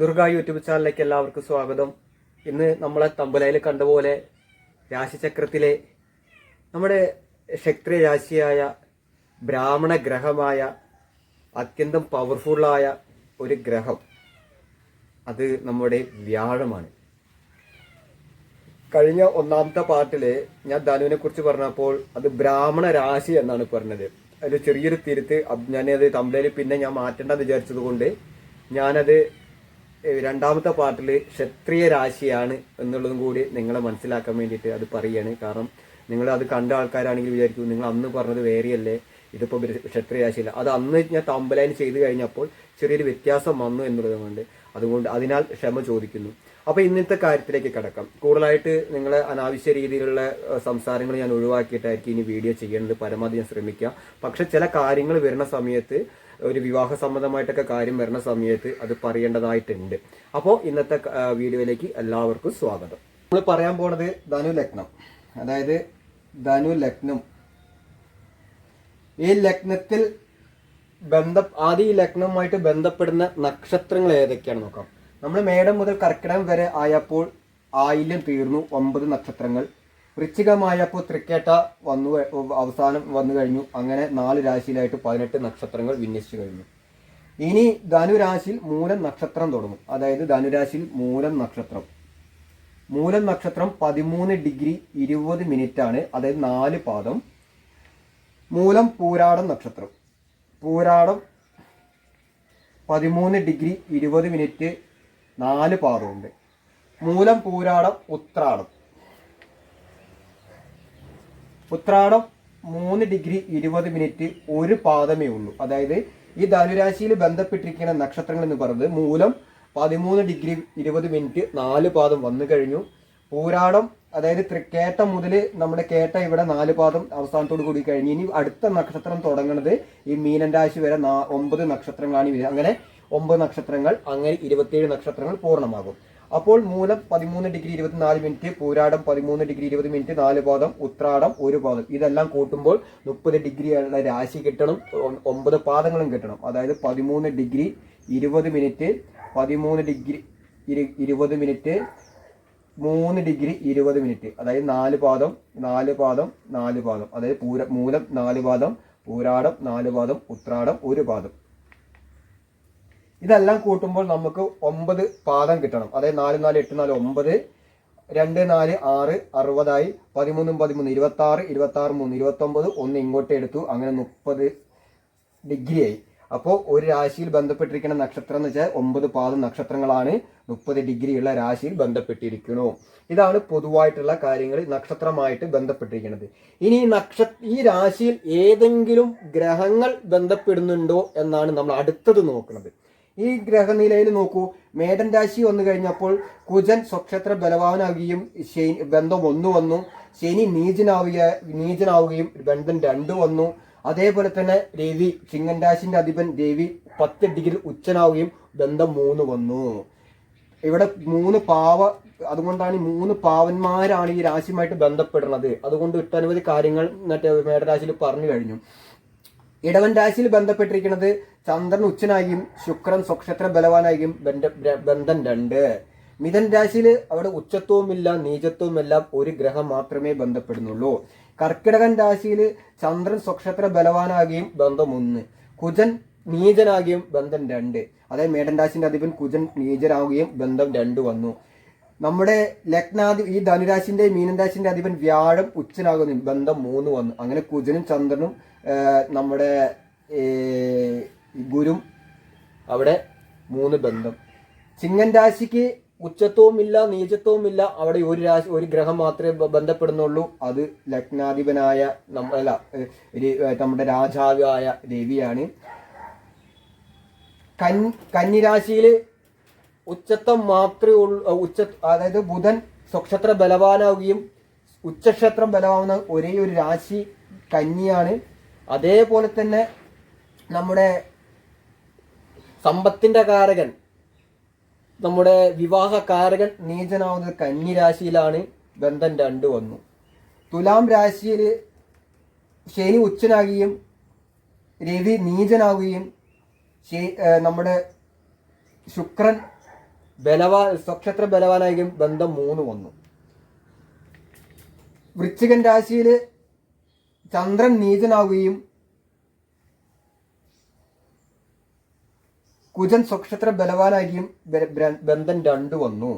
Durga YouTube ചാനലിലേക്ക് എല്ലാവർക്കും സ്വാഗതം. ഇന്ന് നമ്മളെ തമ്പലയിൽ കണ്ടപോലെ രാശിചക്രത്തിലെ നമ്മുടെ ക്ഷത്രിയ രാശിയായ ബ്രാഹ്മണ ഗ്രഹമായ അത്യന്തം പവർഫുള്ളായ ഒരു ഗ്രഹം. അത് നമ്മുടെ വ്യാഴമാണ്. കഴിഞ്ഞ ഒന്നാമത്തെ പാട്ടിൽ ഞാൻ ധനുവിനെ കുറിച്ച് പറഞ്ഞപ്പോൾ അത് ബ്രാഹ്മണ രാശി എന്നാണ് പറഞ്ഞത്. അതിൽ ചെറിയൊരു തിരുത്ത് ഞാനത് തമ്പലയിൽ പിന്നെ ഞാൻ മാറ്റേണ്ടെന്ന് വിചാരിച്ചത് കൊണ്ട് ഞാനത് രണ്ടാമത്തെ പാർട്ടിൽ ക്ഷത്രിയ രാശിയാണ് എന്നുള്ളതും കൂടി നിങ്ങളെ മനസ്സിലാക്കാൻ വേണ്ടിയിട്ട് അത് പറയാണ്. കാരണം നിങ്ങൾ അത് കണ്ട ആൾക്കാരാണെങ്കിൽ വിചാരിക്കും നിങ്ങൾ അന്ന് പറഞ്ഞത് വേറെയല്ലേ ഇതിപ്പോൾ ക്ഷത്രിയ രാശിയില്ല. അത് അന്ന് ഞാൻ തമ്പലായിന് ചെയ്തു കഴിഞ്ഞപ്പോൾ ചെറിയൊരു വ്യത്യാസം വന്നു എന്നുള്ളതുകൊണ്ട് അതുകൊണ്ട് അതിനാൽ ക്ഷമ ചോദിക്കുന്നു. അപ്പോൾ ഇന്നത്തെ കാര്യത്തിലേക്ക് കിടക്കാം. കൂടുതലായിട്ട് നിങ്ങളെ അനാവശ്യ രീതിയിലുള്ള സംസാരങ്ങൾ ഞാൻ ഒഴിവാക്കിയിട്ടായിരിക്കും ഇനി വീഡിയോ ചെയ്യേണ്ടത്. പരമാവധി ഞാൻ ശ്രമിക്കുക. പക്ഷെ ചില കാര്യങ്ങൾ വരുന്ന സമയത്ത് ഒരു വിവാഹ സംബന്ധമായിട്ടൊക്കെ കാര്യം വരുന്ന സമയത്ത് അത് പറയേണ്ടതായിട്ടുണ്ട്. അപ്പോൾ ഇന്നത്തെ വീഡിയോയിലേക്ക് എല്ലാവർക്കും സ്വാഗതം. നമ്മൾ പറയാൻ പോണത് ധനു ലഗ്നം. അതായത് ധനു ലഗ്നം. ഈ ലഗ്നത്തിൽ ബന്ധ ആദ്യം ഈ ലഗ്നവുമായിട്ട് ബന്ധപ്പെടുന്ന നക്ഷത്രങ്ങൾ ഏതൊക്കെയാണ് നോക്കാം. നമ്മൾ മേടം മുതൽ കർക്കിടകം വരെ ആയപ്പോൾ ആയില്യം തീർന്നു ഒമ്പത് നക്ഷത്രങ്ങൾ. വൃശ്ചികമായപ്പോൾ തൃക്കേട്ട വന്നു അവസാനം വന്നു കഴിഞ്ഞു. അങ്ങനെ നാല് രാശിയിലായിട്ട് പതിനെട്ട് നക്ഷത്രങ്ങൾ വിന്യസിച്ചു കഴിഞ്ഞു. ഇനി ധനുരാശിയിൽ മൂലം നക്ഷത്രം തുടങ്ങും. അതായത് ധനുരാശിയിൽ മൂലം നക്ഷത്രം. മൂലം നക്ഷത്രം പതിമൂന്ന് ഡിഗ്രി ഇരുപത് മിനിറ്റ് ആണ് അതായത് നാല് പാദം. മൂലം പൂരാടം നക്ഷത്രം. പൂരാടം പതിമൂന്ന് ഡിഗ്രി ഇരുപത് മിനിറ്റ് നാല് പാദമുണ്ട്. മൂലം പൂരാടം ഉത്രാടം. ഉത്രാടം മൂന്ന് ഡിഗ്രി ഇരുപത് മിനിറ്റ് ഒരു പാദമേ ഉള്ളൂ. അതായത് ഈ ധനുരാശിയിൽ ബന്ധപ്പെട്ടിരിക്കുന്ന നക്ഷത്രങ്ങൾ എന്ന് പറയുന്നത് മൂലം പതിമൂന്ന് ഡിഗ്രി ഇരുപത് മിനിറ്റ് നാല് പാദം വന്നു കഴിഞ്ഞു. പൂരാടം അതായത് തൃക്കേട്ട മുതൽ നമ്മുടെ കേട്ട ഇവിടെ നാല് പാദം അവസാനത്തോട് കൂടി കഴിഞ്ഞു. ഇനി അടുത്ത നക്ഷത്രം തുടങ്ങുന്നത് ഈ മീനൻ രാശി വരെ ഒമ്പത് നക്ഷത്രങ്ങളാണ് അങ്ങനെ ഒമ്പത് നക്ഷത്രങ്ങൾ അങ്ങനെ ഇരുപത്തിയേഴ് നക്ഷത്രങ്ങൾ പൂർണമാകും. അപ്പോൾ മൂലം പതിമൂന്ന് ഡിഗ്രി ഇരുപത്തിനാല് മിനിറ്റ് പൂരാടം പതിമൂന്ന് ഡിഗ്രി ഇരുപത് മിനിറ്റ് നാല് പാദം ഉത്രാടം ഒരു പാദം. ഇതെല്ലാം കൂട്ടുമ്പോൾ മുപ്പത് ഡിഗ്രിയുള്ള രാശി കിട്ടണം ഒമ്പത് പാദങ്ങളും കിട്ടണം. അതായത് പതിമൂന്ന് ഡിഗ്രി ഇരുപത് മിനിറ്റ് പതിമൂന്ന് ഡിഗ്രി ഇരു- ഇരുപത് മിനിറ്റ് മൂന്ന് ഡിഗ്രി ഇരുപത് മിനിറ്റ്. അതായത് നാല് പാദം നാല് പാദം നാല് പാദം. അതായത് പൂര മൂലം നാല് പാദം പൂരാടം നാല് പാദം ഉത്രാടം ഒരു പാദം. ഇതെല്ലാം കൂട്ടുമ്പോൾ നമുക്ക് ഒമ്പത് പാദം കിട്ടണം. അതായത് നാല് നാല് എട്ട് നാല് ഒമ്പത് രണ്ട് നാല് ആറ് അറുപതായി പതിമൂന്നും പതിമൂന്ന് ഇരുപത്തി ആറ് ഇരുപത്തി ആറ് മൂന്ന് ഇരുപത്തി ഒമ്പത് ഒന്ന് ഇങ്ങോട്ട് എടുത്തു. അങ്ങനെ മുപ്പത് ഡിഗ്രിയായി. അപ്പോൾ ഒരു രാശിയിൽ ബന്ധപ്പെട്ടിരിക്കുന്ന നക്ഷത്രം എന്ന് വെച്ചാൽ ഒമ്പത് പാദം നക്ഷത്രങ്ങളാണ് മുപ്പത് ഡിഗ്രിയുള്ള രാശിയിൽ ബന്ധപ്പെട്ടിരിക്കുന്നു. ഇതാണ് പൊതുവായിട്ടുള്ള കാര്യങ്ങൾ നക്ഷത്രമായിട്ട് ബന്ധപ്പെട്ടിരിക്കുന്നത്. ഇനി നക്ഷ ഈ രാശിയിൽ ഏതെങ്കിലും ഗ്രഹങ്ങൾ ബന്ധപ്പെടുന്നുണ്ടോ എന്നാണ് നമ്മൾ അടുത്തത് നോക്കുന്നത്. ഈ ഗ്രഹനിലയിൽ നോക്കൂ. മേടൻ രാശി വന്നു കഴിഞ്ഞപ്പോൾ കുജൻ സ്വക്ഷേത്ര ബലവാനാവുകയും ശനി ബന്ധം ഒന്ന് വന്നു. ശനി നീചനാവുക നീചനാവുകയും ബന്ധം രണ്ട് വന്നു. അതേപോലെ തന്നെ രവി ചിങ്ങൻ രാശിന്റെ അധിപൻ രവി പത്ത് ഡിഗ്രി ഉച്ചനാവുകയും ബന്ധം മൂന്ന് വന്നു. ഇവിടെ മൂന്ന് പാവ അതുകൊണ്ടാണ് ഈ മൂന്ന് പാവന്മാരാണ് ഈ രാശിയുമായിട്ട് ബന്ധപ്പെടുന്നത്. അതുകൊണ്ട് ഒട്ടനവധി കാര്യങ്ങൾ മറ്റേ മേടരാശിയിൽ പറഞ്ഞു കഴിഞ്ഞു. ഇടവൻ രാശിയിൽ ബന്ധപ്പെട്ടിരിക്കുന്നത് ചന്ദ്രൻ ഉച്ചനായും ശുക്രൻ സ്വക്ഷേത്ര ബലവാനായും ബന്ധം രണ്ട്. മിഥൻ രാശിയിൽ അവിടെ ഉച്ചത്വവുമില്ല നീചത്വവുമെല്ലാം ഒരു ഗ്രഹം മാത്രമേ ബന്ധപ്പെടുന്നുള്ളൂ. കർക്കിടകൻ രാശിയിൽ ചന്ദ്രൻ സ്വക്ഷേത്ര ബലവാനാകുകയും ബന്ധം ഒന്ന്. കുജൻ നീചനാകുകയും ബന്ധം രണ്ട്. അതായത് മേടൻ രാശിന്റെ അധിപൻ കുജൻ നീചനാവുകയും ബന്ധം രണ്ട് വന്നു. നമ്മുടെ ലഗ്നാധി ഈ ധനുരാശിന്റെ മീനൻ രാശിന്റെ അധിപൻ വ്യാഴം ഉച്ചനാകുന്നു ബന്ധം മൂന്ന് വന്നു. അങ്ങനെ കുജനും ചന്ദ്രനും നമ്മുടെ ഗുരു അവിടെ മൂന്ന് ബന്ധം. ചിങ്ങൻ രാശിക്ക് ഉച്ചത്വവുമില്ല നീചത്വവുമില്ല അവിടെ ഒരു രാശി ഒരു ഗ്രഹം മാത്രമേ ബന്ധപ്പെടുന്നുള്ളൂ. അത് ലഗ്നാധിപനായ നമ്മ അല്ല ഏ, ഒരു, ഏ, നമ്മുടെ രാജാവായ രവിയാണ് കൻ കന്നിരാശിയിൽ ഉച്ചത്വം മാത്രമേ ഉള്ളൂ ഉച്ച അതായത് ബുധൻ സ്വക്ഷത്ര ബലവാനാവുകയും ഉച്ചക്ഷത്രം ബലമാവുന്ന ഒരേ ഒരു രാശി കന്നിയാണ്. അതേപോലെ തന്നെ നമ്മുടെ സമ്പത്തിന്റെ കാരകൻ നമ്മുടെ വിവാഹ കാരകൻ നീചനാവുന്നത് കന്നി രാശിയിലാണ് ബന്ധം രണ്ട് വന്നു. തുലാം രാശിയിൽ ശനി ഉച്ചനാകുകയും രവി നീചനാവുകയും നമ്മുടെ ശുക്രൻ ബലവാൻ സ്വക്ഷത്ര ബലവാനായിരിക്കും ബന്ധം മൂന്ന് വന്നു. വൃശ്ചികൻ രാശിയിൽ ചന്ദ്രൻ നീചനാവുകയും കുജൻ സ്വക്ഷത്ര ബലവാനായിരിക്കും ബന്ധം രണ്ട് വന്നു.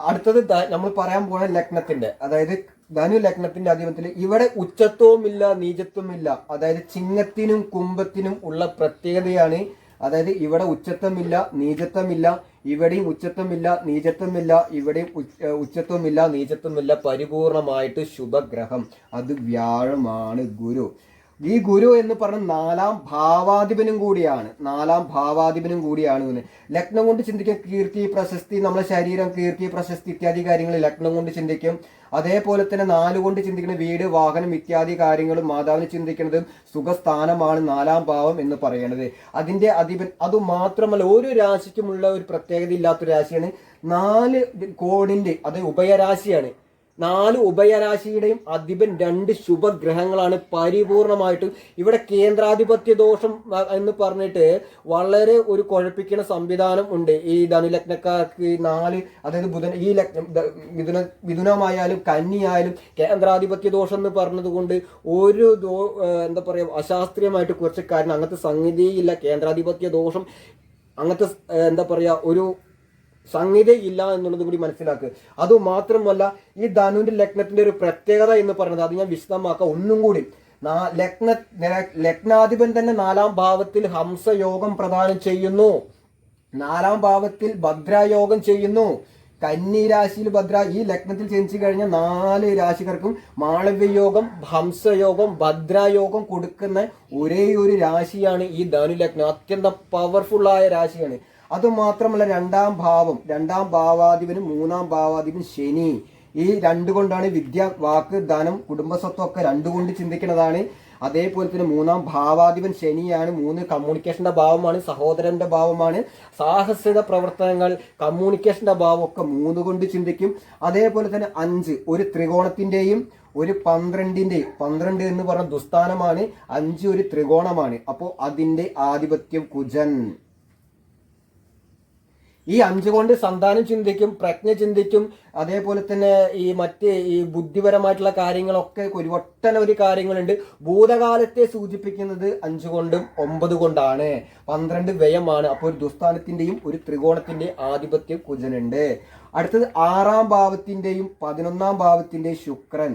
അടുത്തത് നമ്മൾ പറയാൻ പോണ ലഗ്നത്തിന്റെ അതായത് ധനു ലഗ്നത്തിന്റെ അധിപത്തിൽ ഇവിടെ ഉച്ചത്വവുമില്ല നീചത്വമില്ല അതായത് ചിങ്ങത്തിനും കുംഭത്തിനും ഉള്ള പ്രത്യേകതയാണ് അതായത് ഇവിടെ ഉച്ചത്വമില്ല നീചത്വമില്ല ഇവിടെയും ഉച്ചത്വമില്ല നീചത്വമില്ല ഇവിടെയും ഉച്ചത്വമില്ല നീചത്വമില്ല പരിപൂർണമായിട്ട് ശുഭഗ്രഹം. അത് വ്യാഴമാണ് ഗുരു. ഈ ഗുരു എന്ന് പറഞ്ഞ നാലാം ഭാവാധിപനും കൂടിയാണ്. നാലാം ഭാവാധിപനും കൂടിയാണ് ഇവന് ലഗ്നം കൊണ്ട് ചിന്തിക്കും കീർത്തി പ്രശസ്തി നമ്മുടെ ശരീരം കീർത്തി പ്രശസ്തി ഇത്യാദി കാര്യങ്ങൾ ലഗ്നം കൊണ്ട് ചിന്തിക്കും. അതേപോലെ തന്നെ നാല് കൊണ്ട് ചിന്തിക്കുന്ന വീട് വാഹനം ഇത്യാദി കാര്യങ്ങളും മാതാവിന് ചിന്തിക്കുന്നതും സുഖസ്ഥാനമാണ് നാലാം ഭാവം എന്ന് പറയുന്നത് അതിന്റെ അധിപൻ അത് മാത്രമല്ല ഒരു രാശിക്കുമുള്ള ഒരു പ്രത്യേകത ഇല്ലാത്ത രാശിയാണ് നാല് കോണിന്റെ അത് ഉഭയരാശിയാണ്. നാല് ഉഭയരാശിയുടെയും അധിപൻ രണ്ട് ശുഭഗ്രഹങ്ങളാണ് പരിപൂർണമായിട്ടും. ഇവിടെ കേന്ദ്രാധിപത്യ ദോഷം എന്ന് പറഞ്ഞിട്ട് വളരെ ഒരു കുഴപ്പിക്കുന്ന സംവിധാനം ഉണ്ട്. ഈ ധനുലഗ്നക്കാർക്ക് നാല് അതായത് ബുധൻ ഈ ലഗ്നം മിഥുന മിഥുനമായാലും കന്നിയായാലും കേന്ദ്രാധിപത്യ ദോഷം എന്ന് പറഞ്ഞതുകൊണ്ട് ഒരു ദോ എന്താ പറയുക അശാസ്ത്രീയമായിട്ട് കുറച്ച് കാരണം അങ്ങനത്തെ സംഗതിയില്ല. കേന്ദ്രാധിപത്യ ദോഷം അങ്ങനത്തെ എന്താ പറയുക ഒരു സംഹിതയില്ല എന്നുള്ളത് കൂടി മനസ്സിലാക്കുക അതുമാത്രമല്ല ഈ ധനുവിന്റെ ലഗ്നത്തിന്റെ ഒരു പ്രത്യേകത എന്ന് പറയുന്നത് അത് ഞാൻ വിശദമാക്കാം ഒന്നും കൂടി. ലഗ്ന ലഗ്നാധിപൻ തന്നെ നാലാം ഭാവത്തിൽ ഹംസയോഗം പ്രദാനം ചെയ്യുന്നു. നാലാം ഭാവത്തിൽ ഭദ്രായോഗം ചെയ്യുന്നു. കന്നി രാശിയിൽ ഭദ്ര ഈ ലഗ്നത്തിൽ ജനിച്ചു കഴിഞ്ഞ നാല് രാശികർക്കും മാളവ്യയോഗം ഹംസയോഗം ഭദ്രായോഗം കൊടുക്കുന്ന ഒരേ ഒരു രാശിയാണ് ഈ ധനു ലഗ്നം അത്യന്തം പവർഫുള്ളായ രാശിയാണ്. അതുമാത്രമല്ല രണ്ടാം ഭാവം രണ്ടാം ഭാവാധിപനും മൂന്നാം ഭാവാധിപനും ശനി. ഈ രണ്ടുകൊണ്ടാണ് വിദ്യ വാക്ക് ധനം കുടുംബസ്വത്വം ഒക്കെ രണ്ടുകൊണ്ട് ചിന്തിക്കുന്നതാണ്. അതേപോലെ തന്നെ മൂന്നാം ഭാവാധിപൻ ശനിയാണ് മൂന്ന് കമ്മ്യൂണിക്കേഷന്റെ ഭാവമാണ് സഹോദരന്റെ ഭാവമാണ്. സാഹസിക പ്രവർത്തനങ്ങൾ കമ്മ്യൂണിക്കേഷന്റെ ഭാവം ഒക്കെ മൂന്ന് കൊണ്ട് ചിന്തിക്കും. അതേപോലെ തന്നെ അഞ്ച് ഒരു ത്രികോണത്തിന്റെയും ഒരു പന്ത്രണ്ടിന്റെയും പന്ത്രണ്ട് എന്ന് പറഞ്ഞ ദുസ്ഥാനമാണ് അഞ്ച് ഒരു ത്രികോണമാണ്. അപ്പോൾ അതിന്റെ ആധിപത്യം കുജൻ. ഈ അഞ്ച് കൊണ്ട് സന്താനം ചിന്തിക്കും പ്രജ്ഞ ചിന്തിക്കും അതേപോലെ തന്നെ ഈ മറ്റ് ഈ ബുദ്ധിപരമായിട്ടുള്ള കാര്യങ്ങളൊക്കെ ഒരു ഒട്ടനവധി കാര്യങ്ങളുണ്ട്. ഭൂതകാലത്തെ സൂചിപ്പിക്കുന്നത് അഞ്ച് കൊണ്ടും ഒമ്പത് കൊണ്ടാണ്. പന്ത്രണ്ട് വ്യയമാണ്. അപ്പോൾ ഒരു ദുസ്ഥാനത്തിന്റെയും ഒരു ത്രികോണത്തിന്റെയും ആധിപത്യം കുജനുണ്ട്. അടുത്തത് ആറാം ഭാവത്തിന്റെയും പതിനൊന്നാം ഭാവത്തിന്റെയും ശുക്രൻ.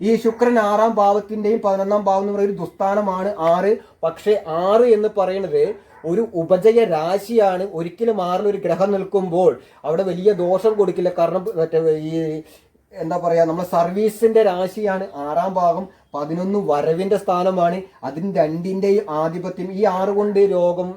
ഈ ശുക്രൻ ആറാം ഭാവത്തിന്റെയും പതിനൊന്നാം ഭാവം എന്ന് പറയുന്ന ഒരു ദുസ്ഥാനമാണ് ആറ്. പക്ഷേ ആറ് എന്ന് പറയുന്നത് ഒരു ഉപജയ രാശിയാണ് ഒരിക്കലും ആറിൽ ഒരു ഗ്രഹം നിൽക്കുമ്പോൾ അവിടെ വലിയ ദോഷം കൊടുക്കില്ല. കാരണം മറ്റേ ഈ എന്താ പറയാ നമ്മുടെ സർവീസിന്റെ രാശിയാണ് ആറാം ഭാഗം പതിനൊന്ന് വരവിന്റെ സ്ഥാനമാണ്. അതിന് രണ്ടിന്റെയും ആധിപത്യം ഈ ആറ് കൊണ്ട് രോഗം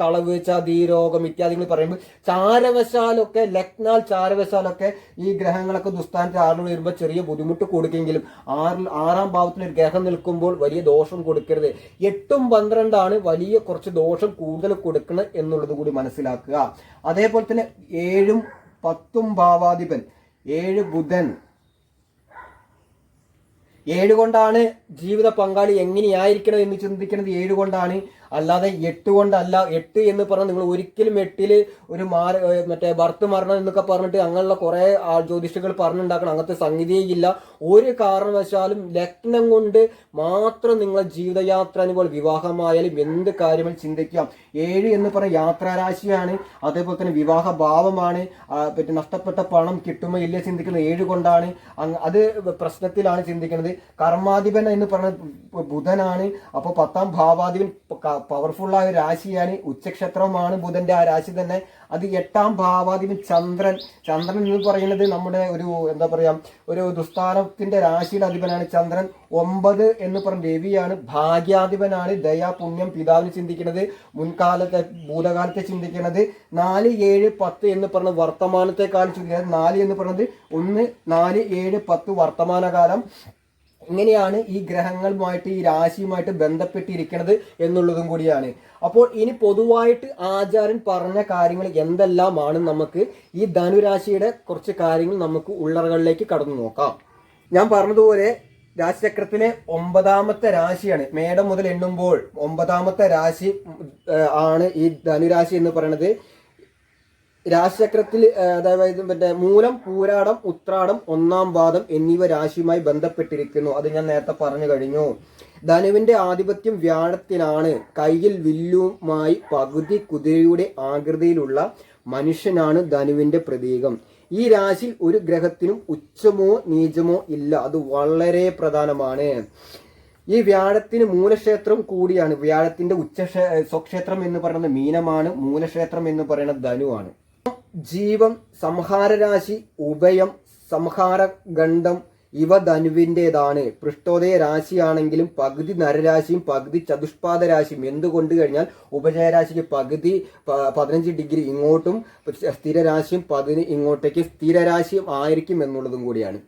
കളവ് ചതി രോഗം ഇത്യാദികൾ പറയുമ്പോൾ ചാരവശാലൊക്കെ ലഗ്നാൽ ചാരവശാലൊക്കെ ഈ ഗ്രഹങ്ങളൊക്കെ ദുസ്ഥാനത്ത് ആറിൽ വരുമ്പോൾ ചെറിയ ബുദ്ധിമുട്ട് കൊടുക്കെങ്കിലും ആറിൽ ആറാം ഭാവത്തിൽ ഒരു ഗ്രഹം നിൽക്കുമ്പോൾ വലിയ ദോഷം കൊടുക്കരുത്. എട്ടും പന്ത്രണ്ടാണ് വലിയ കുറച്ച് ദോഷം കൂടുതൽ കൊടുക്കണം എന്നുള്ളത് കൂടി മനസ്സിലാക്കുക. അതേപോലെ തന്നെ ഏഴും പത്തും ഭാവാധിപൻ. ഏഴ് ബുധൻ. ഏഴ് കൊണ്ടാണ് ജീവിത പങ്കാളി എങ്ങനെയായിരിക്കണം എന്ന് ചിന്തിക്കുന്നത്? ഏഴ് കൊണ്ടാണ് അല്ലാതെ എട്ട് കൊണ്ടല്ല എട്ട് എന്ന് പറഞ്ഞാൽ നിങ്ങൾ ഒരിക്കലും എട്ടിൽ ഒരു മാര മറ്റേ ഭർത്ത് മരണം എന്നൊക്കെ പറഞ്ഞിട്ട് അങ്ങനെയുള്ള കുറെ ജ്യോതിഷികൾ പറഞ്ഞുണ്ടാക്കണം. അങ്ങനത്തെ സംഗതിയില്ല ഒരു കാരണവശാലും ലഗ്നം കൊണ്ട് മാത്രം നിങ്ങളെ ജീവിതയാത്ര അനുഭവം വിവാഹമായാലും എന്ത് കാര്യങ്ങൾ ചിന്തിക്കാം. ഏഴ് എന്ന് പറഞ്ഞ യാത്രാരാശിയാണ്. അതേപോലെ തന്നെ വിവാഹ ഭാവമാണ്. പിന്നെ നഷ്ടപ്പെട്ട പണം കിട്ടുമോ ഇല്ല ചിന്തിക്കുന്നത് ഏഴ് കൊണ്ടാണ്. അത് പ്രശ്നത്തിലാണ് ചിന്തിക്കുന്നത്. കർമാധിപൻ എന്ന് പറഞ്ഞ ബുധനാണ്. അപ്പോൾ പത്താം ഭാവാധിപൻ പവർഫുൾ ആയ രാശിയാണ് ഉച്ചക്ഷേത്രമാണ് ബുധന്റെ ആ രാശി തന്നെ. അത് എട്ടാം ഭാവാധിപൻ ചന്ദ്രൻ. ചന്ദ്രൻ എന്ന് പറയുന്നത് നമ്മുടെ ഒരു എന്താ പറയാ ഒരു ദുസ്ഥാനത്തിന്റെ രാശിയുടെ അധിപനാണ് ചന്ദ്രൻ. ഒമ്പത് എന്ന് പറഞ്ഞ രവിയാണ് ഭാഗ്യാധിപനാണ് ദയാ പുണ്യം പിതാവിന് ചിന്തിക്കുന്നത്. മുൻകാലത്തെ ഭൂതകാലത്തെ ചിന്തിക്കുന്നത്. നാല് ഏഴ് പത്ത് എന്ന് പറഞ്ഞ വർത്തമാനത്തെക്കാലം ചിന്തിക്കുന്നത്. നാല് എന്ന് പറഞ്ഞത് ഒന്ന് നാല് ഏഴ് പത്ത് വർത്തമാനകാലം. ഇങ്ങനെയാണ് ഈ ഗ്രഹങ്ങളുമായിട്ട് ഈ രാശിയുമായിട്ട് ബന്ധപ്പെട്ടിരിക്കുന്നത് എന്നുള്ളതും കൂടിയാണ്. അപ്പോൾ ഇനി പൊതുവായിട്ട് ആചാരൻ പറഞ്ഞ കാര്യങ്ങൾ എന്തെല്ലാമാണ് നമുക്ക് ഈ ധനുരാശിയുടെ കുറച്ച് കാര്യങ്ങൾ നമുക്ക് ഉള്ളറകളിലേക്ക് കടന്നു നോക്കാം. ഞാൻ പറഞ്ഞതുപോലെ രാശിചക്രത്തിലെ ഒമ്പതാമത്തെ രാശിയാണ്. മേടം മുതൽ എണ്ണുമ്പോൾ ഒമ്പതാമത്തെ രാശി ആണ് ഈ ധനുരാശി എന്ന് പറയുന്നത്. രാശിചക്രത്തിൽ അതായത് മറ്റേ മൂലം പൂരാടം ഉത്രാടം ഒന്നാം പാദം എന്നിവ രാശിയുമായി ബന്ധപ്പെട്ടിരിക്കുന്നു. അത് ഞാൻ നേരത്തെ പറഞ്ഞു കഴിഞ്ഞു. ധനുവിന്റെ ആധിപത്യം വ്യാഴത്തിനാണ് കയ്യിൽ വില്ലുമായി പകുതി കുതിരയുടെ ആകൃതിയിലുള്ള മനുഷ്യനാണ് ധനുവിന്റെ പ്രതീകം. ഈ രാശിയിൽ ഒരു ഗ്രഹത്തിനും ഉച്ചമോ നീചമോ ഇല്ല. അത് വളരെ പ്രധാനമാണ്. ഈ വ്യാഴത്തിന് മൂലക്ഷേത്രം കൂടിയാണ്. വ്യാഴത്തിന്റെ ഉച്ച സ്വക്ഷേത്രം എന്ന് പറയുന്നത് മീനമാണ്. മൂലക്ഷേത്രം എന്ന് പറയുന്നത് ധനുവാണ്. ജീവം സംഹാരരാശി ഉഭയം സംഹാരഖണ്ഡം ഇവ ധനുവിന്റെതാണ്. പൃഷ്ഠോദയ രാശിയാണെങ്കിലും പകുതി നരരാശിയും പകുതി ചതുഷ്പാദ രാശിയും എന്തുകൊണ്ട് കഴിഞ്ഞാൽ ഉപജയരാശിക്ക് പകുതി പതിനഞ്ച് ഡിഗ്രി ഇങ്ങോട്ടും സ്ഥിരരാശിയും പതിന് ഇങ്ങോട്ടേക്ക് സ്ഥിരരാശിയും ആയിരിക്കും എന്നുള്ളതും കൂടിയാണ്.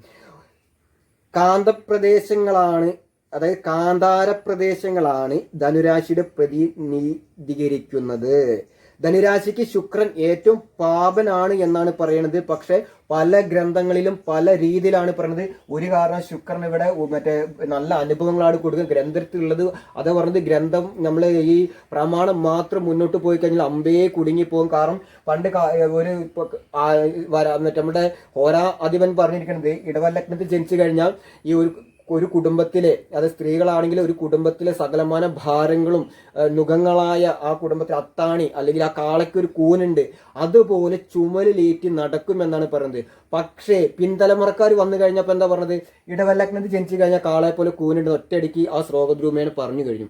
കാന്തപ്രദേശങ്ങളാണ് അതായത് കാന്താര പ്രദേശങ്ങളാണ് ധനുരാശിയുടെ പ്രതിനിധീകരിക്കുന്നത്. ധനുരാശിക്ക് ശുക്രൻ ഏറ്റവും പാപനാണ് എന്നാണ് പറയുന്നത് പക്ഷേ പല ഗ്രന്ഥങ്ങളിലും പല രീതിയിലാണ് പറയുന്നത് ഒരു കാരണം ശുക്രൻ ഇവിടെ മറ്റേ നല്ല അനുഭവങ്ങളാണ് കൊടുക്കുക. ഗ്രന്ഥത്തിലുള്ളത് അത് പറഞ്ഞത് ഗ്രന്ഥം നമ്മൾ ഈ പ്രമാണം മാത്രം മുന്നോട്ട് പോയി കഴിഞ്ഞാൽ അമ്പയെ കുടുങ്ങി പോകും കാരണം പണ്ട് ഒരു വരാ നമ്മുടെ ഹോരാ അധിപൻ പറഞ്ഞിരിക്കുന്നത് ഇടവലഗ്നത്തിൽ ജനിച്ചു കഴിഞ്ഞാൽ ഈ ഒരു ഒരു കുടുംബത്തിലെ അത് സ്ത്രീകളാണെങ്കിൽ ഒരു കുടുംബത്തിലെ സകലമാന ഭാരങ്ങളും നുഖങ്ങളായ ആ കുടുംബത്തിലെ അത്താണി അല്ലെങ്കിൽ ആ കാളയ്ക്ക് ഒരു കൂനുണ്ട് അതുപോലെ ചുമലിലേറ്റി നടക്കുമെന്നാണ് പറയുന്നത്. പക്ഷേ പിൻതലമുറക്കാർ വന്നു കഴിഞ്ഞപ്പോൾ എന്താ പറഞ്ഞത്? ഇടവല്ലഗ്നത്തിൽ ജനിച്ചു കഴിഞ്ഞാൽ കാളയെ പോലെ കൂനുണ്ട് ഒറ്റയടിക്ക് ആ ശ്ലോകദ്രൂപേണ പറഞ്ഞു കഴിഞ്ഞു.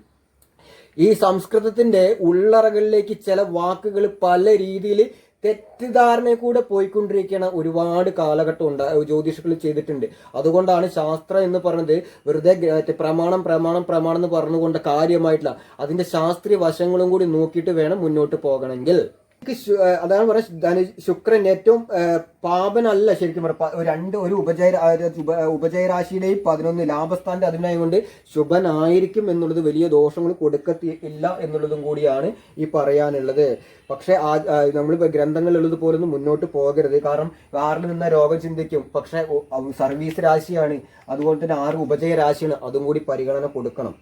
ഈ സംസ്കൃതത്തിന്റെ ഉള്ളറകളിലേക്ക് ചില വാക്കുകൾ പല രീതിയിൽ തെറ്റിദ്ധാരണ കൂടെ പോയിക്കൊണ്ടിരിക്കുന്ന ഒരുപാട് കാലഘട്ടം ഉണ്ട് ജ്യോതിഷികൾ ചെയ്തിട്ടുണ്ട്. അതുകൊണ്ടാണ് ശാസ്ത്രം എന്ന് പറയുന്നത് വെറുതെ പ്രമാണം പ്രമാണം പ്രമാണം എന്ന് പറഞ്ഞുകൊണ്ട് കാര്യമായിട്ടില്ല. അതിന്റെ ശാസ്ത്രീയ വശങ്ങളും കൂടി നോക്കിയിട്ട് വേണം മുന്നോട്ട് പോകണമെങ്കിൽ. അതാണ് ശുക്രൻ ഏറ്റവും പാപനല്ല ശരിക്കും രണ്ട് ഒരു ഉപജയ ഉപജയരാശിയുടെയും പതിനൊന്ന് ലാഭസ്ഥാന്റെ അതിനായതുകൊണ്ട് ശുഭനായിരിക്കും എന്നുള്ളത് വലിയ ദോഷങ്ങൾ കൊടുക്കത്തി ഇല്ല എന്നുള്ളതും കൂടിയാണ് ഈ പറയാനുള്ളത്. പക്ഷെ നമ്മൾ ഗ്രന്ഥങ്ങളിലുള്ളത് പോലൊന്നും മുന്നോട്ട് പോകരുത്. കാരണം ആറിൽ നിന്ന രോഗം ചിന്തിക്കും. പക്ഷെ സർവീസ് രാശിയാണ്. അതുപോലെ തന്നെ ആറ് ഉപജയ രാശിയാണ് അതും കൂടി പരിഗണന കൊടുക്കണം.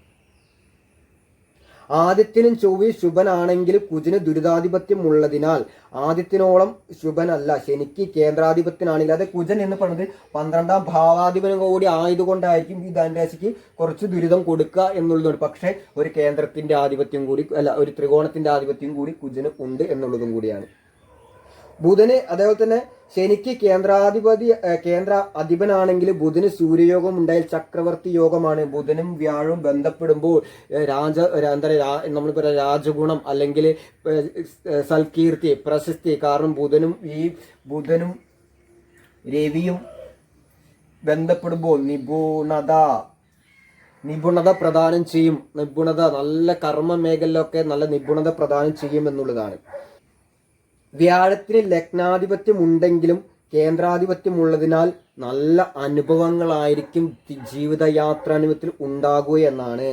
ആദിത്യനും ചൊവ്വയും ശുഭനാണെങ്കിൽ കുജിന് ദുരിതാധിപത്യം ഉള്ളതിനാൽ ആദിത്യനോളം ശുഭനല്ല. ശനിക്ക് കേന്ദ്രാധിപത്യനാണെങ്കിൽ അത് കുജൻ എന്ന് പറയുന്നത് പന്ത്രണ്ടാം ഭാവാധിപനും കൂടി ആയതുകൊണ്ടായിരിക്കും ഈ ധനരാശിക്ക് കുറച്ച് ദുരിതം കൊടുക്കുക എന്നുള്ളതുണ്ട്. പക്ഷേ ഒരു കേന്ദ്രത്തിന്റെ ആധിപത്യം കൂടി അല്ല ഒരു ത്രികോണത്തിന്റെ ആധിപത്യം കൂടി കുജന് ഉണ്ട് എന്നുള്ളതും കൂടിയാണ്. ബുധന് അതേപോലെ തന്നെ ശനിക്ക് കേന്ദ്രാധിപതി കേന്ദ്ര അധിപനാണെങ്കിൽ ബുധന് സൂര്യയോഗം ഉണ്ടായാൽ ചക്രവർത്തി യോഗമാണ്. ബുധനും വ്യാഴവും ബന്ധപ്പെടുമ്പോൾ രാജ എന്താ നമ്മൾ പറയാം രാജഗുണം അല്ലെങ്കിൽ സൽകീർത്തി പ്രശസ്തി. കാരണം ബുധനും ഈ ബുധനും രവിയും ബന്ധപ്പെടുമ്പോൾ നിപുണത നിപുണത പ്രദാനം ചെയ്യും. നിപുണത നല്ല കർമ്മ മേഖലയിലൊക്കെ നല്ല നിപുണത പ്രദാനം ചെയ്യും എന്നുള്ളതാണ്. വ്യാഴത്തിന് ലഗ്നാധിപത്യം ഉണ്ടെങ്കിലും കേന്ദ്രാധിപത്യം ഉള്ളതിനാൽ നല്ല അനുഭവങ്ങളായിരിക്കും ജീവിതയാത്രാനുഭവത്തിൽ ഉണ്ടാകുക എന്നാണ്.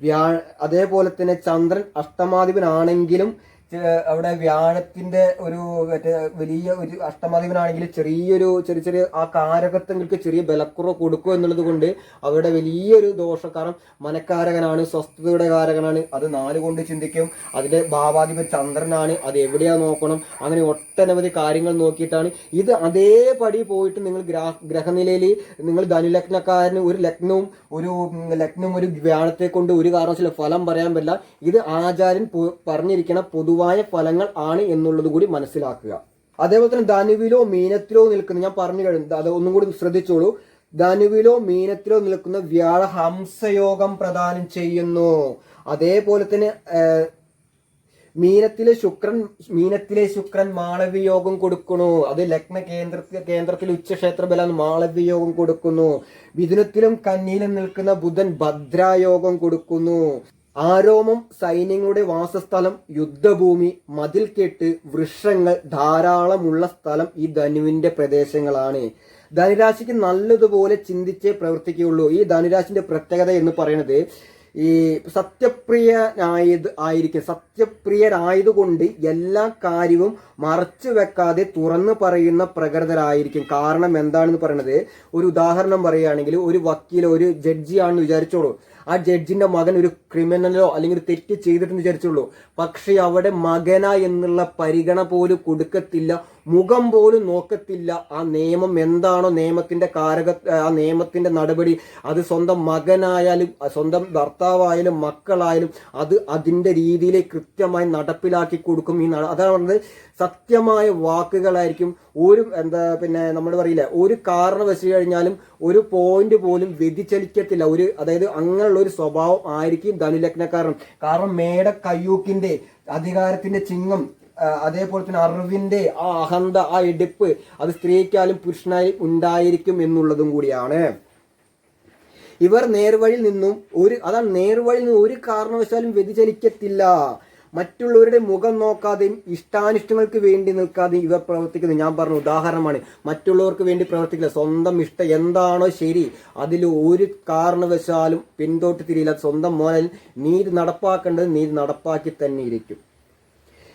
വ്യാഴ അതേപോലെ തന്നെ ചന്ദ്രൻ അഷ്ടമാധിപനാണെങ്കിലും അവിടെ വ്യാഴത്തിന്റെ ഒരു മറ്റേ വലിയ ഒരു അഷ്ടമാധിപനാണെങ്കിൽ ചെറിയൊരു ചെറിയ ചെറിയ ആ കാരകത്വങ്ങൾക്ക് ചെറിയ ബലക്കുറവ് കൊടുക്കുക എന്നുള്ളത് കൊണ്ട് അവരുടെ വലിയൊരു ദോഷക്കാരം മനക്കാരകനാണ് സ്വസ്ഥതയുടെ കാരകനാണ്. അത് നാല് കൊണ്ട് ചിന്തിക്കും. അതിന്റെ ഭാവാധിപൻ ചന്ദ്രനാണ്. അത് എവിടെയാ നോക്കണം? അങ്ങനെ ഒട്ടനവധി കാര്യങ്ങൾ നോക്കിയിട്ടാണ്. ഇത് അതേപടി പോയിട്ട് നിങ്ങൾ ഗ്രാ- ഗ്രഹനിലയിൽ നിങ്ങൾ ധനുലഗ്നക്കാരന് ഒരു ലഗ്നവും ഒരു ലഗ്നവും ഒരു വ്യാഴത്തെ കൊണ്ട് ഒരു കാരണവശാലും ഫലം പറയാൻ പറ്റില്ല. ഇത് ആചാര്യൻ പറഞ്ഞിരിക്കണം പറഞ്ഞിരിക്കുന്ന പൊതുവായ ഫലങ്ങൾ ആണ് എന്നുള്ളത് കൂടി മനസ്സിലാക്കുക. അതേപോലെ തന്നെ ധനുവിലോ മീനത്തിലോ നിൽക്കുന്ന ഞാൻ പറഞ്ഞു കഴിഞ്ഞു അത് ഒന്നും കൂടി ശ്രദ്ധിച്ചോളൂ. ധനുവിലോ മീനത്തിലോ നിൽക്കുന്ന വ്യാഴ ഹംസയോഗം പ്രദാനം ചെയ്യുന്നു. അതേപോലെ തന്നെ മീനത്തിലെ ശുക്രൻ മീനത്തിലെ ശുക്രൻ മാളവ്യയോഗം കൊടുക്കുന്നു. അത് ലഗ്ന കേന്ദ്ര കേന്ദ്രത്തിൽ ഉച്ചക്ഷേത്ര ബലം മാളവ്യയോഗം കൊടുക്കുന്നു. മിഥുനത്തിലും കന്നിയിലും നിൽക്കുന്ന ബുധൻ ഭദ്രായോഗം കൊടുക്കുന്നു. ആരോമം സൈന്യങ്ങളുടെ വാസസ്ഥലം യുദ്ധഭൂമി മതിൽ മതിൽക്കെട്ട് വൃക്ഷങ്ങൾ ധാരാളമുള്ള സ്ഥലം ഈ ധനുവിന്റെ പ്രദേശങ്ങളാണ്. ധനുരാശിക്ക് നല്ലതുപോലെ ചിന്തിച്ചേ പ്രവർത്തിക്കുകയുള്ളൂ. ഈ ധനുരാശിന്റെ പ്രത്യേകത എന്ന് പറയുന്നത് ഈ സത്യപ്രിയനായത് ആയിരിക്കും. സത്യപ്രിയരായതുകൊണ്ട് എല്ലാ കാര്യവും മറച്ചു വെക്കാതെ തുറന്നു പറയുന്ന പ്രകൃതരായിരിക്കും. കാരണം എന്താണെന്ന് പറയുന്നത് ഒരു ഉദാഹരണം പറയുകയാണെങ്കിൽ ഒരു വക്കീൽ ഒരു ജഡ്ജിയാണെന്ന് വിചാരിച്ചോളൂ. ആ ജഡ്ജിന്റെ മകൻ ഒരു ക്രിമിനലോ അല്ലെങ്കിൽ ഒരു തെറ്റ് ചെയ്തിട്ടെന്ന് വിചാരിച്ചുള്ളൂ. പക്ഷെ അവിടെ മകന എന്നുള്ള പരിഗണ പോലും കൊടുക്കത്തില്ല. മുഖം പോലും നോക്കത്തില്ല. ആ നിയമം എന്താണോ നിയമത്തിന്റെ കാരക ആ നിയമത്തിന്റെ നടപടി. അത് സ്വന്തം മകനായാലും സ്വന്തം ഭർത്താവായാലും മക്കളായാലും അത് അതിന്റെ രീതിയിൽ കൃത്യമായി നടപ്പിലാക്കി കൊടുക്കും. ഈ അതാണ് സത്യമായ വാക്കുകളായിരിക്കും. ഒരു എന്താ പിന്നെ നമ്മൾ പറയില്ല ഒരു കാരണം വെച്ച് കഴിഞ്ഞാലും ഒരു പോയിന്റ് പോലും വ്യതിചലിക്കത്തില്ല. ഒരു അതായത് അങ്ങനെയുള്ള ഒരു സ്വഭാവം ആയിരിക്കും ധനുലഗ്നക്കാരൻ. കാരണം മേട കയ്യൂക്കിന്റെ അധികാരത്തിന്റെ ചിങ്ങം അതേപോലെ തന്നെ അറിവിന്റെ ആ അഹന്ത ആ എടുപ്പ് അത് സ്ത്രീക്കാലും പുരുഷനായും ഉണ്ടായിരിക്കും എന്നുള്ളതും കൂടിയാണ്. ഇവർ നേർവഴിയിൽ നിന്നും ഒരു അതാണ് നേർവഴിയിൽ നിന്നും ഒരു കാരണവശാലും വ്യതിചലിക്കത്തില്ല. മറ്റുള്ളവരുടെ മുഖം നോക്കാതെയും ഇഷ്ടാനിഷ്ടങ്ങൾക്ക് വേണ്ടി നിൽക്കാതെയും ഇവർ പ്രവർത്തിക്കുന്നത് ഞാൻ പറഞ്ഞ ഉദാഹരണമാണ്. മറ്റുള്ളവർക്ക് വേണ്ടി പ്രവർത്തിക്കില്ല. സ്വന്തം ഇഷ്ടം എന്താണോ ശരി. അതിൽ ഒരു കാരണവശാലും പിന്തോട്ട് തിരിയില്ല സ്വന്തം മോനിൽ നീതി നടപ്പാക്കേണ്ടത് നീതി നടപ്പാക്കി തന്നെ ഇരിക്കും.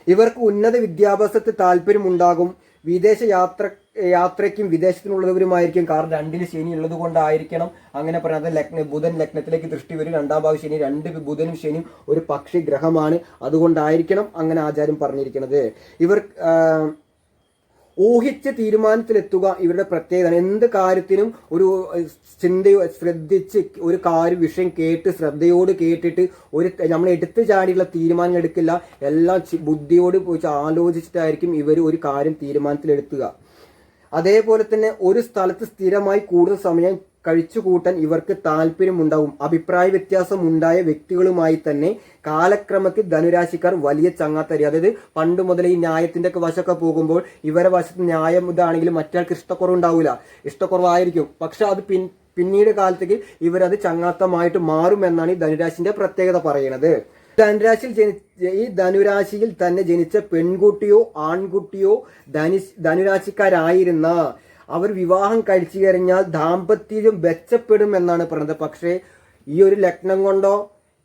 ഇവർക്ക് ഉന്നത വിദ്യാഭ്യാസത്തിൽ താല്പര്യമുണ്ടാകും. വിദേശ യാത്ര യാത്രയ്ക്കും വിദേശത്തിനുള്ളവരുമായിരിക്കും. കാരണം രണ്ടിന് ശനി ഉള്ളത് കൊണ്ടായിരിക്കണം. അങ്ങനെ പറയുന്നത് ലഗ്ന ബുധൻ ലഗ്നത്തിലേക്ക് ദൃഷ്ടി വരും. രണ്ടാം ഭാവം ശനി രണ്ട് ബുധനും ശനിയും ഒരു പക്ഷി ഗ്രഹമാണ് അതുകൊണ്ടായിരിക്കണം അങ്ങനെ ആചാര്യം പറഞ്ഞിരിക്കുന്നത്. ഇവർ ഊഹിച്ച തീരുമാനത്തിലെത്തുക ഇവരുടെ പ്രത്യേകത. എന്ത് കാര്യത്തിനും ഒരു ചിന്തയോ ശ്രദ്ധിച്ച് ഒരു കാര്യം വിഷയം കേട്ട് ശ്രദ്ധയോട് കേട്ടിട്ട് ഒരു നമ്മൾ എടുത്തു ചാടിയുള്ള തീരുമാനം എടുക്കില്ല. എല്ലാം ബുദ്ധിയോട് പോയി ആലോചിച്ചിട്ടായിരിക്കും ഇവർ ഒരു കാര്യം തീരുമാനത്തിലെടുത്തുക അതേപോലെ തന്നെ ഒരു സ്ഥലത്ത് സ്ഥിരമായി കൂടുതൽ സമയം കഴിച്ചു കൂട്ടാൻ ഇവർക്ക് താല്പര്യമുണ്ടാവും. അഭിപ്രായ വ്യത്യാസം ഉണ്ടായ വ്യക്തികളുമായി തന്നെ കാലക്രമത്തിൽ ധനുരാശിക്കാർ വലിയ ചങ്ങാത്തരി. അതായത് പണ്ട് മുതൽ ഈ ന്യായത്തിന്റെ ഒക്കെ വശമൊക്കെ പോകുമ്പോൾ ഇവരെ വശത്ത് ന്യായം ഇതാണെങ്കിലും മറ്റാൾക്ക് ഇഷ്ടക്കുറവുണ്ടാവില്ല ഇഷ്ടക്കുറവായിരിക്കും. പക്ഷെ അത് പിൻ പിന്നീട് കാലത്തേക്ക് ഇവരത് ചങ്ങാത്തമായിട്ട് മാറുമെന്നാണ് ഈ ധനുരാശിന്റെ പ്രത്യേകത പറയുന്നത്. ധനുരാശിയിൽ ജനി ഈ ധനുരാശിയിൽ തന്നെ ജനിച്ച പെൺകുട്ടിയോ ആൺകുട്ടിയോ ധനു ധനുരാശിക്കാരായിരുന്ന അവർ വിവാഹം കഴിച്ചു കഴിഞ്ഞാൽ ദാമ്പത്യം മെച്ചപ്പെടും എന്നാണ് പറയുന്നത്. പക്ഷേ ഈ ഒരു ലഗ്നം കൊണ്ടോ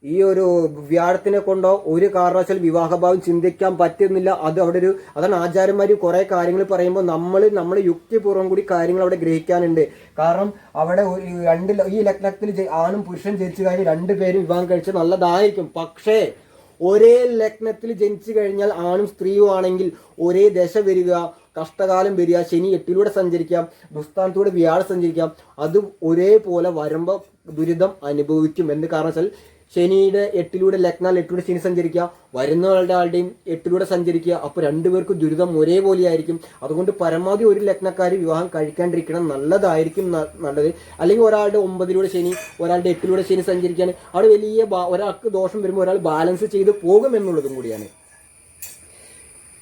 ഈ ഒരു വ്യാഴത്തിനെ കൊണ്ടോ ഒരു കാരണവശാൽ വിവാഹഭാവം ചിന്തിക്കാൻ പറ്റുന്നില്ല. അത് അവിടെ ഒരു അതാണ് ആചാര്യന്മാർ കുറെ കാര്യങ്ങൾ പറയുമ്പോൾ നമ്മൾ നമ്മൾ യുക്തിപൂർവം കൂടി കാര്യങ്ങൾ അവിടെ ഗ്രഹിക്കാനുണ്ട്. കാരണം അവിടെ രണ്ട് ഈ ലഗ്നത്തിൽ ആണും പുരുഷൻ ജനിച്ചു രണ്ട് പേരും വിവാഹം കഴിച്ച് നല്ലതായിരിക്കും. പക്ഷേ ഒരേ ലഗ്നത്തിൽ ജനിച്ചു കഴിഞ്ഞാൽ ആണും സ്ത്രീയും ആണെങ്കിൽ ഒരേ ദശ വരിക കഷ്ടകാലം വരിക ശനി എട്ടിലൂടെ സഞ്ചരിക്കാം ദുസ്ഥാനത്തൂടെ വ്യാഴം സഞ്ചരിക്കാം അത് ഒരേപോലെ വരുമ്പോൾ ദുരിതം അനുഭവിക്കും. എന്ന് കാരണം വെച്ചാൽ ശനിയുടെ എട്ടിലൂടെ ലഗ്നാൽ എട്ടിലൂടെ ശനി സഞ്ചരിക്കുക വരുന്നവരുടെ ആളുടെയും എട്ടിലൂടെ സഞ്ചരിക്കുക അപ്പോൾ രണ്ടുപേർക്കും ദുരിതം ഒരേപോലെ ആയിരിക്കും. അതുകൊണ്ട് പരമാവധി ഒരു ലഗ്നക്കാർ വിവാഹം കഴിക്കാണ്ടിരിക്കണം. നല്ലതായിരിക്കും നല്ലത്. അല്ലെങ്കിൽ ഒരാളുടെ ഒമ്പതിലൂടെ ശനി ഒരാളുടെ എട്ടിലൂടെ ശനി സഞ്ചരിക്കാൻ അവിടെ വലിയ ഒരാൾക്ക് ദോഷം വരുമ്പോൾ ഒരാൾ ബാലൻസ് ചെയ്ത് പോകും എന്നുള്ളതും കൂടിയാണ്.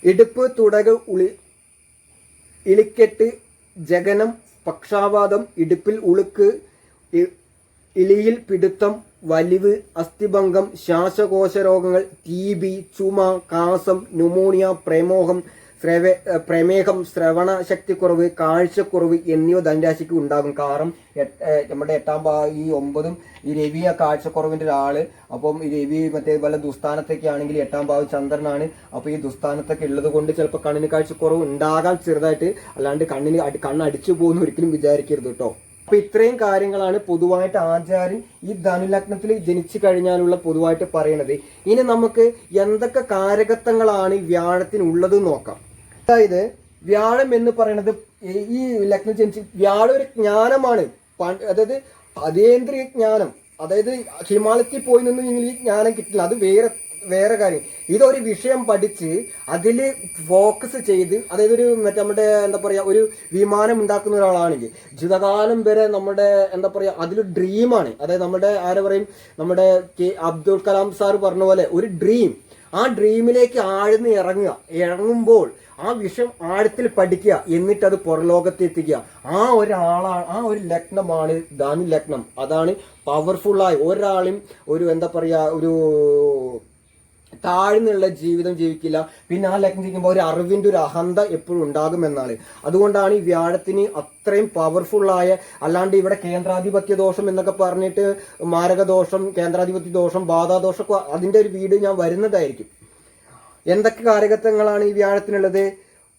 ഇടുപ്പ് തുടക ഉളി ഇളിക്കെട്ട് ജഗനം പക്ഷാവാദം ഇടുപ്പിൽ ഉളുക്ക് ഇലിയിൽ പിടുത്തം വലിവ് അസ്ഥിഭംഗം ശ്വാസകോശ രോഗങ്ങൾ ടി ബി ചുമ കാസം ന്യൂമോണിയ പ്രമോഹം ശ്രവ പ്രമേഹം ശ്രവണ ശക്തിക്കുറവ് കാഴ്ചക്കുറവ് എന്നിവ ധനരാശിക്ക് ഉണ്ടാകും. കാരണം നമ്മുടെ എട്ടാം ഭാ ഈ ഒമ്പതും ഈ രവി ആ കാഴ്ചക്കുറവിന്റെ ഒരാൾ. അപ്പം ഈ രവി മറ്റേ പല ദുസ്ഥാനത്തൊക്കെ ആണെങ്കിൽ എട്ടാം ഭാവം ചന്ദ്രനാണ്. അപ്പോൾ ഈ ദുസ്ഥാനത്തൊക്കെ ഉള്ളത് കൊണ്ട് ചിലപ്പോൾ കണ്ണിന് കാഴ്ചക്കുറവ് ഉണ്ടാകാൻ ചെറുതായിട്ട് അല്ലാണ്ട് കണ്ണിന് കണ്ണ് അടിച്ചു പോകുന്ന ഒരിക്കലും വിചാരിക്കരുത് കേട്ടോ. അപ്പൊ ഇത്രയും കാര്യങ്ങളാണ് പൊതുവായിട്ട് ആചാര്യൻ ഈ ധനുലഗ്നത്തിൽ ജനിച്ചു കഴിഞ്ഞാലുള്ള പൊതുവായിട്ട് പറയണത്. ഇനി നമുക്ക് എന്തൊക്കെ കാരകത്വങ്ങളാണ് ഈ വ്യാഴത്തിനുള്ളത് നോക്കാം. അതായത് വ്യാഴം എന്ന് പറയുന്നത് ഈ- ലഗ്നം ജനിച്ച് വ്യാഴം ഒരു ജ്ഞാനമാണ്. അതായത് അതേന്ദ്രിയ ജ്ഞാനം. അതായത് ഹിമാലയത്തിൽ പോയി നിന്ന് നിങ്ങൾ ഈ ജ്ഞാനം കിട്ടില്ല. അത് വേറെ വേറെ കാര്യം. ഇതൊരു വിഷയം പഠിച്ച് അതിൽ ഫോക്കസ് ചെയ്ത് അതായത് ഒരു മറ്റേ നമ്മുടെ എന്താ പറയുക ഒരു വിമാനം ഉണ്ടാക്കുന്ന ഒരാളാണെങ്കിൽ ജീവിതകാലം വരെ നമ്മുടെ എന്താ പറയുക അതിലൊരു ഡ്രീമാണ് അതായത് നമ്മുടെ ആരെ പറയും? നമ്മുടെ കെ അബ്ദുൽ കലാം സാർ പറഞ്ഞ പോലെ ഒരു ഡ്രീം ആ ഡ്രീമിലേക്ക് ആഴ്ന്ന് ഇറങ്ങുക. ഇറങ്ങുമ്പോൾ ആ വിഷം ആഴത്തിൽ പഠിക്കുക എന്നിട്ട് അത് പുറലോകത്ത് എത്തിക്കുക. ആ ഒരാളാണ് ആ ഒരു ലഗ്നമാണ് ധനു ലഗ്നം. അതാണ് പവർഫുള്ളായി ഒരാളും ഒരു എന്താ പറയാ ഒരു താഴ്ന്നുള്ള ജീവിതം ജീവിക്കില്ല. പിന്നെ ആ ലഗ്നം ജീവിക്കുമ്പോൾ ഒരു അറിവിന്റെ ഒരു അഹന്ത എപ്പോഴും ഉണ്ടാകുമെന്നാണ് അതുകൊണ്ടാണ് ഈ വ്യാഴത്തിന് അത്രയും പവർഫുള്ളായ അല്ലാണ്ട് ഇവിടെ കേന്ദ്രാധിപത്യ ദോഷം എന്നൊക്കെ പറഞ്ഞിട്ട് മാരകദോഷം കേന്ദ്രാധിപത്യ ദോഷം ബാധാദോഷം അതിന്റെ ഒരു വീട് ഞാൻ വരുന്നതായിരിക്കും. എന്തൊക്കെ കാരകത്വങ്ങളാണ് ഈ വ്യാഴത്തിനുള്ളത്?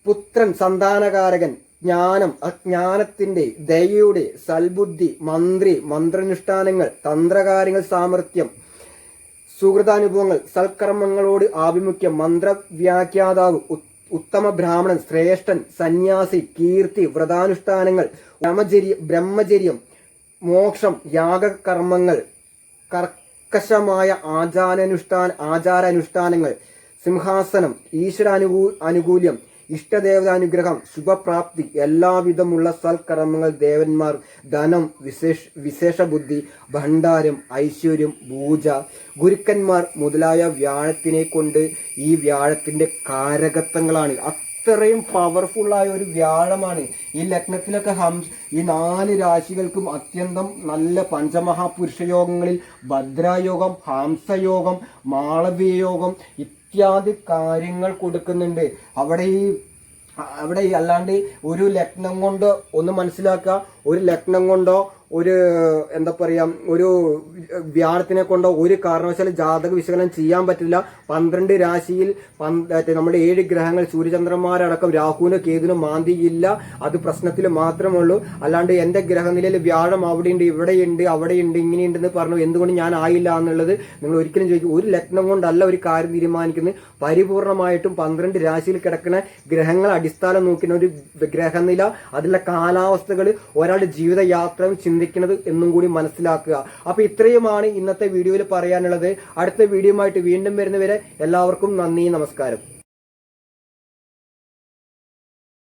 പുത്രൻ സന്താനകാരകൻ ജ്ഞാനം അജ്ഞാനത്തിന്റെ ദയയുടെ സൽബുദ്ധി മന്ത്രി മന്ത്രാനുഷ്ഠാനങ്ങൾ തന്ത്രകാര്യങ്ങൾ സാമർഥ്യം സുഹൃതാനുഭവങ്ങൾ സൽക്കർമ്മങ്ങളോട് ആഭിമുഖ്യം മന്ത്രവ്യാഖ്യാതാവ് വ്യാഖ്യാതാവ് ഉത്തമ ബ്രാഹ്മണൻ ശ്രേഷ്ഠൻ സന്യാസി കീർത്തി വ്രതാനുഷ്ഠാനങ്ങൾ ബ്രഹ്മചര്യ ബ്രഹ്മചര്യം മോക്ഷം യാഗകർമ്മങ്ങൾ കർക്കശമായ ആചാരാനുഷ്ഠാന ആചാരാനുഷ്ഠാനങ്ങൾ സിംഹാസനം ഈശ്വരാനുകൂ അനുകൂല്യം ഇഷ്ടദേവതാനുഗ്രഹം ശുഭപ്രാപ്തി എല്ലാവിധമുള്ള സൽക്കർമ്മങ്ങൾ ദേവന്മാർ ധനം വിശേഷ വിശേഷ ബുദ്ധി ഭണ്ഡാരം ഐശ്വര്യം പൂജ ഗുരുക്കന്മാർ മുതലായ വ്യാഴത്തിനെ കൊണ്ട് ഈ വ്യാഴത്തിന്റെ കാരകത്വങ്ങളാണ്. അത്രയും പവർഫുൾ ആയ ഒരു വ്യാഴമാണ്. ഈ ലഗ്നത്തിലൊക്കെ ഹംസ് ഈ നാല് രാശികൾക്കും അത്യന്തം നല്ല പഞ്ചമഹാപുരുഷ യോഗങ്ങളിൽ ഭദ്രായോഗം ഹംസയോഗം മാളവ്യ യോഗം ഇത്യാദി കാര്യങ്ങൾ കൊടുക്കുന്നുണ്ട്. അവിടെ ഈ അവിടെ ഈ അല്ലാണ്ട് ഒരു ലഗ്നം കൊണ്ട് ഒന്ന് മനസ്സിലാക്കുക. ഒരു ലഗ്നം കൊണ്ടോ ഒരു എന്താ പറയാ ഒരു വ്യാഴത്തിനെ കൊണ്ടോ ഒരു കാരണവശാലും ജാതക വിശകലനം ചെയ്യാൻ പറ്റില്ല. പന്ത്രണ്ട് രാശിയിൽ നമ്മുടെ ഏഴ് ഗ്രഹങ്ങൾ സൂര്യചന്ദ്രന്മാരടക്കം രാഹുവിനും കേതുവിനും മാന്തിയില്ല. അത് പ്രശ്നത്തിൽ മാത്രമേ ഉള്ളൂ അല്ലാണ്ട് എന്റെ ഗ്രഹനിലയിൽ വ്യാഴം അവിടെയുണ്ട് ഇവിടെയുണ്ട് അവിടെയുണ്ട് ഇങ്ങനെയുണ്ടെന്ന് പറഞ്ഞു എന്തുകൊണ്ട് ഞാൻ ആയില്ല എന്നുള്ളത് നിങ്ങൾ ഒരിക്കലും ചോദിക്കും. ഒരു ലഗ്നം കൊണ്ടല്ല ഒരു കാര്യം തീരുമാനിക്കുന്നത്. പരിപൂർണമായിട്ടും പന്ത്രണ്ട് രാശിയിൽ കിടക്കുന്ന ഗ്രഹങ്ങൾ അടിസ്ഥാനം നോക്കുന്ന ഒരു ഗ്രഹനില. അതിലെ കാലാവസ്ഥകൾ ഒരാളുടെ ജീവിതയാത്രയും ചിന്തിക്കുന്നത് എന്നും കൂടി മനസ്സിലാക്കുക. അപ്പൊ ഇത്രയുമാണ് ഇന്നത്തെ വീഡിയോയിൽ പറയാനുള്ളത്. അടുത്ത വീഡിയോ ആയിട്ട് വീണ്ടും വരുന്നവരെ എല്ലാവർക്കും നന്ദി നമസ്കാരം.